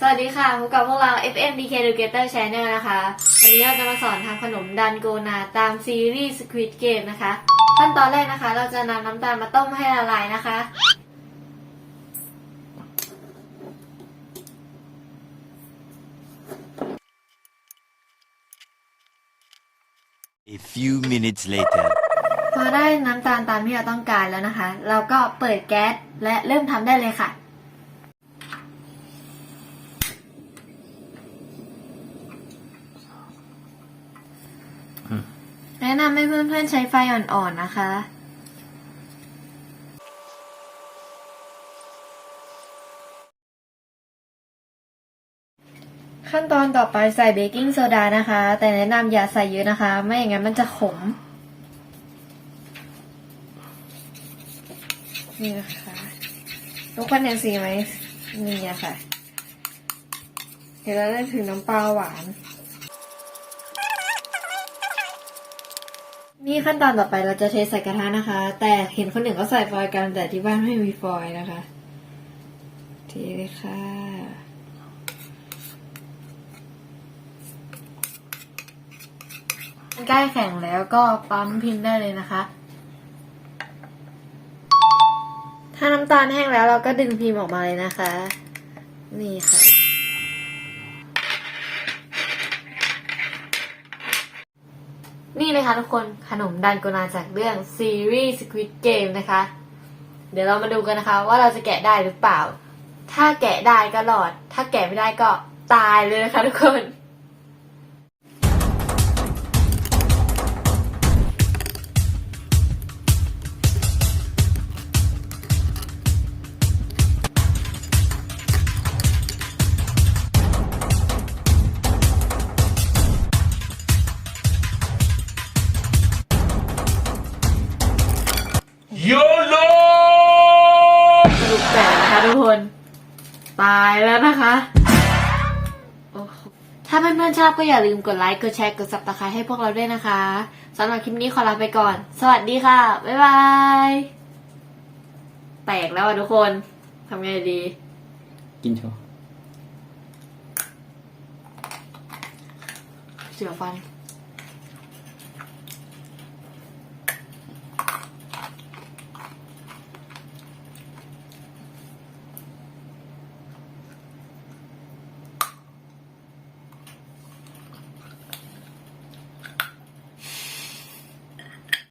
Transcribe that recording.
สวัสดีค่ะพบกับพวกเรา FM DK Educator Channel นะคะ วันนี้เราจะมาสอนทำขนมดันโกนาตามซีรีส์ Squid Game นะคะ ขั้นตอนแรกนะคะ เราจะนำน้ำตาลมาต้มให้ละลายนะคะ A few minutes later. พอได้น้ำตาลตามที่เราต้องการแล้วนะคะ เราก็เปิดแก๊สและเริ่มทำได้เลยค่ะ แนะนำให้เพื่อนๆใช้ไฟอ่อนๆนะคะ ขั้นตอนต่อไปใส่เบกกิ้งโซดานะคะ แต่แนะนำอย่าใส่เยอะนะคะ ไม่อย่างนั้นมันจะขม นี่นะคะ ทุกคนเห็นสีไหมนี่ค่ะ เดี๋ยวเราจะถึงน้ำปลาหวาน นี่ขั้นตอนต่อไปเราจะเทใส่กระทะนะคะ แต่เห็นคนหนึ่งก็ใส่ฟอยล์กันแต่ที่บ้านไม่มีฟอยล์นะคะเทเลยค่ะ ใกล้แข็งแล้วก็ปั๊มพิมพ์ได้เลยนะคะ ถ้าน้ำตาลแห้งแล้วเราก็ดึงพิมพ์ออกมาเลยนะคะ นี่ค่ะ นี่นะคะทุกคนขนมดันโกนาจากเรื่องซีรีส์ Squid Game นะคะ เดี๋ยวเรามาดูกันนะคะ ว่าเราจะแกะได้หรือเปล่า ถ้าแกะได้ก็รอด ถ้าแกะไม่ได้ก็ตายเลยนะคะทุกคน YOLO! สรุปแตกนะคะทุกคน ตายแล้วนะคะโอ้โหถ้าเพื่อนๆชอบก็อย่าลืมกดไลค์ กดแชร์ กด subscribe ให้พวกเราด้วยนะคะสำหรับคลิปนี้ขอลาไปก่อน สวัสดีค่ะ บ๊ายบาย แตกแล้วอะทุกคนทำไงดี กินโชว์ เสือฟัน